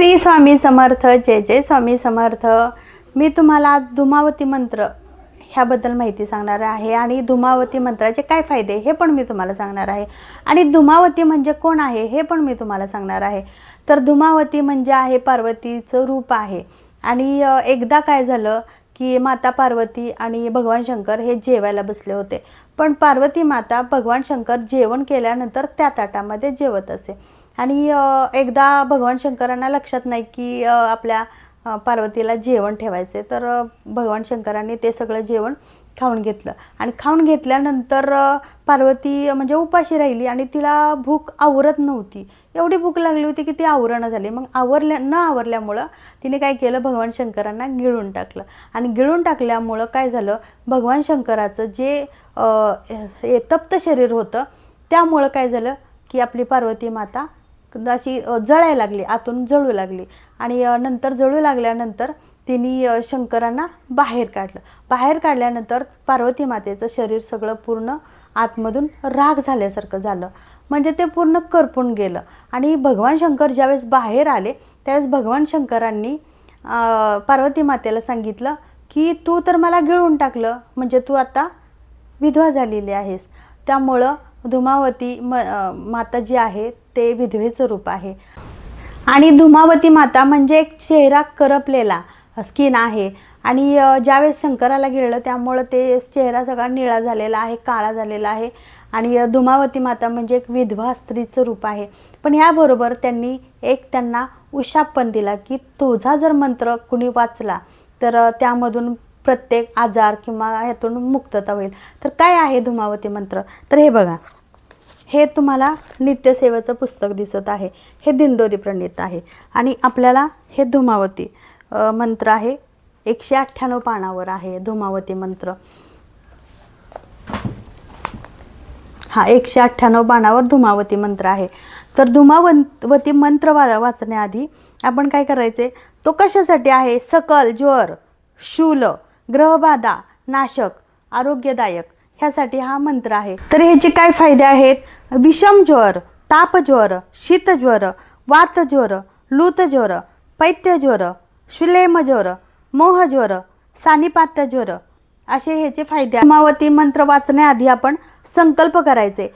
श्री स्वामी समर्थ जय जय स्वामी समर्थ. मी तुम्हाला आज धुमावती मंत्र ह्याबद्दल माहिती सांगणार आहे आणि धुमावती मंत्राचे काय फायदे हे पण मी तुम्हाला सांगणार आहे. आणि धुमावती म्हणजे कोण आहे हे पण मी तुम्हाला सांगणार आहे. तर धुमावती म्हणजे आहे पार्वतीचं रूप आहे. आणि एकदा काय झालं की माता पार्वती आणि भगवान शंकर हे जेवायला बसले होते. पण पार्वती माता भगवान शंकर जेवण केल्यानंतर त्या ताटामध्ये जेवत असे. आणि एकदा भगवान शंकरांना लक्षात नाही की आपल्या पार्वतीला जेवण ठेवायचे. तर भगवान शंकरांनी ते सगळं जेवण खाऊन घेतलं. आणि खाऊन घेतल्यानंतर पार्वती म्हणजे उपाशी राहिली आणि तिला भूक आवरत नव्हती. एवढी भूक लागली होती की ती आवरणं झाली. मग आवरल्या न आवरल्यामुळं तिने काय केलं? भगवान शंकरांना गिळून टाकलं. आणि गिळून टाकल्यामुळं काय झालं? भगवान शंकराचं जे हे तप्त शरीर होतं त्यामुळं काय झालं की आपली पार्वती माता अशी जळायला लागली. आतून जळू लागली. आणि नंतर जळू लागल्यानंतर तिने शंकरांना बाहेर काढलं. बाहेर काढल्यानंतर पार्वती मातेचं शरीर सगळं पूर्ण आतमधून राग झाल्यासारखं झालं. म्हणजे ते पूर्ण करपून गेलं. आणि भगवान शंकर ज्यावेळेस बाहेर आले त्यावेळेस भगवान शंकरांनी पार्वती मातेला सांगितलं की तू तर मला गिळून टाकलं. म्हणजे तू आता विधवा झालेली आहेस. त्यामुळं धुमावती म माता जी आहे ते विधवेचं रूप आहे. आणि धुमावती माता म्हणजे एक चेहरा करपलेला. स्किन आहे. आणि ज्यावेळेस शंकराला गिळलं त्यामुळं ते चेहरा सगळा निळा झालेला आहे काळा झालेला आहे. आणि धुमावती माता म्हणजे एक विधवा स्त्रीचं रूप आहे. पण याबरोबर त्यांनी एक त्यांना उशाप पण दिला की तुझा जर मंत्र कुणी वाचला तर त्यामधून प्रत्येक आजार किंवा ह्यातून मुक्तता होईल. तर काय आहे धुमावती मंत्र? तर हे बघा. हे तुम्हाला नित्यसेवेचं पुस्तक दिसत आहे. हे दिंडोरी प्रणीत आहे. आणि आपल्याला हे धुमावती मंत्र आहे. एकशे अठ्ठ्याण्णव पानावर आहे धुमावती मंत्र. हा एकशे अठ्ठ्याण्णव पानावर धुमावती मंत्र आहे. तर धुमावंतवती मंत्र वा वाचण्याआधी आपण काय करायचे? तो कशासाठी आहे? सकल ज्वर शूल ग्रहबाधा नाशक आरोग्यदायक ह्यासाठी हा मंत्र आहे. तर ह्याचे काय फायदे आहेत? विषम ज्वर तापज्वर शीतज्वर वातज्वर लूतज्वर पैत्यज्वर श्लेमज्वर मोहज्वर सानिपात्यज्वर असे ह्याचे फायदे हिमावती मंत्र वाचण्याआधी आपण संकल्प करायचे.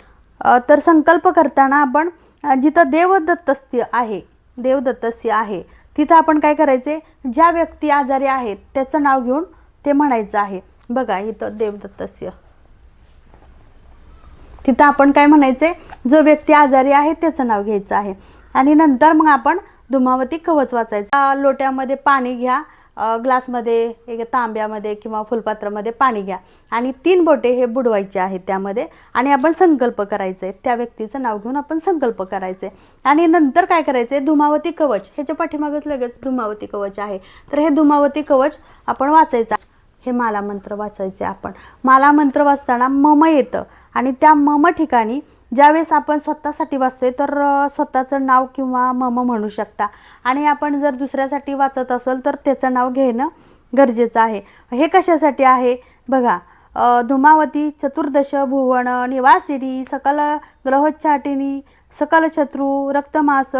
तर संकल्प करताना आपण जिथं देवदत्तस्य आहे देवदत्तस्य आहे तिथं आपण काय करायचे? ज्या व्यक्ती आजारी आहेत त्याचं नाव घेऊन ते म्हणायचं आहे. बघा इथं देवदत्तस्य. तिथं आपण काय म्हणायचे? जो व्यक्ती आजारी आहे त्याचं नाव घ्यायचं आहे. आणि नंतर मग आपण धुमावती कवच वाचायचं. लोट्यामध्ये पाणी घ्या. ग्लासमध्ये एक तांब्यामध्ये किंवा फुलपात्रामध्ये पाणी घ्या. आणि तीन बोटे हे बुडवायचे आहेत त्यामध्ये आणि आपण संकल्प करायचे त्या व्यक्तीचं नाव घेऊन आपण संकल्प करायचे आणि नंतर काय करायचे धुमावती कवच. ह्याच्या पाठीमागच लगेच धुमावती कवच आहे. तर हे धुमावती कवच आपण वाचायचं. हे माला मंत्र वाचायचे आपण. माला मंत्र वाचताना मम येतं. आणि त्या मम ठिकाणी ज्यावेळेस आपण स्वतःसाठी वाचतोय तर स्वतःचं नाव किंवा मम म्हणू शकता. आणि आपण जर दुसऱ्यासाठी वाचत असेल तर त्याचं नाव घेणं गरजेचं आहे. हे कशासाठी आहे? बघा धुमावती चतुर्दश भुवन निवासिनी सकल ग्रहोच्चाटिनी सकल शत्रू रक्तमास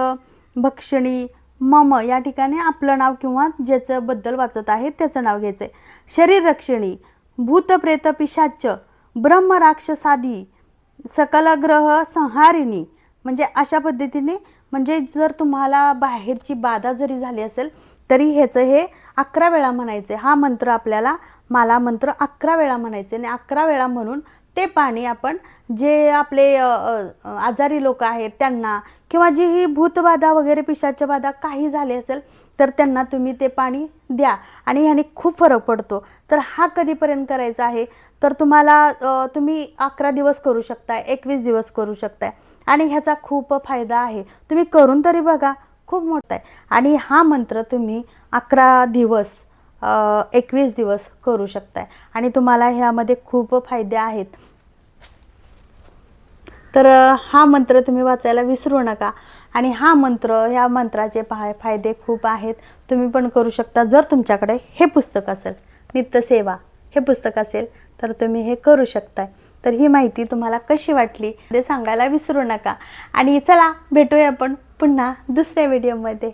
भक्षणी मम या ठिकाणी आपलं नाव किंवा ज्याचं बद्दल वाचत आहे त्याचं नाव घ्यायचं आहे शरीर रक्षणी भूतप्रेत पिशाच ब्रह्म राक्षसादी सकल ग्रह संहारिणी म्हणजे अशा पद्धतीने म्हणजे जर तुम्हाला बाहेरची बाधा जरी झाली असेल तरी ह्याचं हे अकरा वेळा म्हणायचे हा मंत्र आपल्याला माला मंत्र अकरा वेळा म्हणायचे आणि अकरा वेळा म्हणून ते पाणी आपण जे आपले आजारी लोक आहेत त्यांना किंवा जी ही भूतबाधा वगैरे पिशाच्या बाधा काही झाली असेल तर त्यांना तुम्ही ते पाणी द्या. आणि ह्याने खूप फरक पडतो. तर हा कधीपर्यंत करायचा आहे? तर तुम्हाला तुम्ही अकरा दिवस करू शकताय एकवीस दिवस करू शकताय. आणि ह्याचा खूप फायदा आहे. तुम्ही करून तरी बघा खूप मोठा आहे. आणि हा मंत्र तुम्ही अकरा दिवस एकवीस दिवस करू शकताय. आणि तुम्हाला ह्यामध्ये खूप फायदे आहेत. तर हा मंत्र तुम्ही वाचायला विसरू नका. आणि हा मंत्र ह्या मंत्राचे पा फायदे खूप आहेत. तुम्ही पण करू शकता जर तुमच्याकडे हे पुस्तक असेल. नित्यसेवा हे पुस्तक असेल तर तुम्ही हे करू शकताय. तर ही माहिती तुम्हाला कशी वाटली ते सांगायला विसरू नका. आणि चला भेटूया आपण पुन्हा दुसऱ्या व्हिडिओमध्ये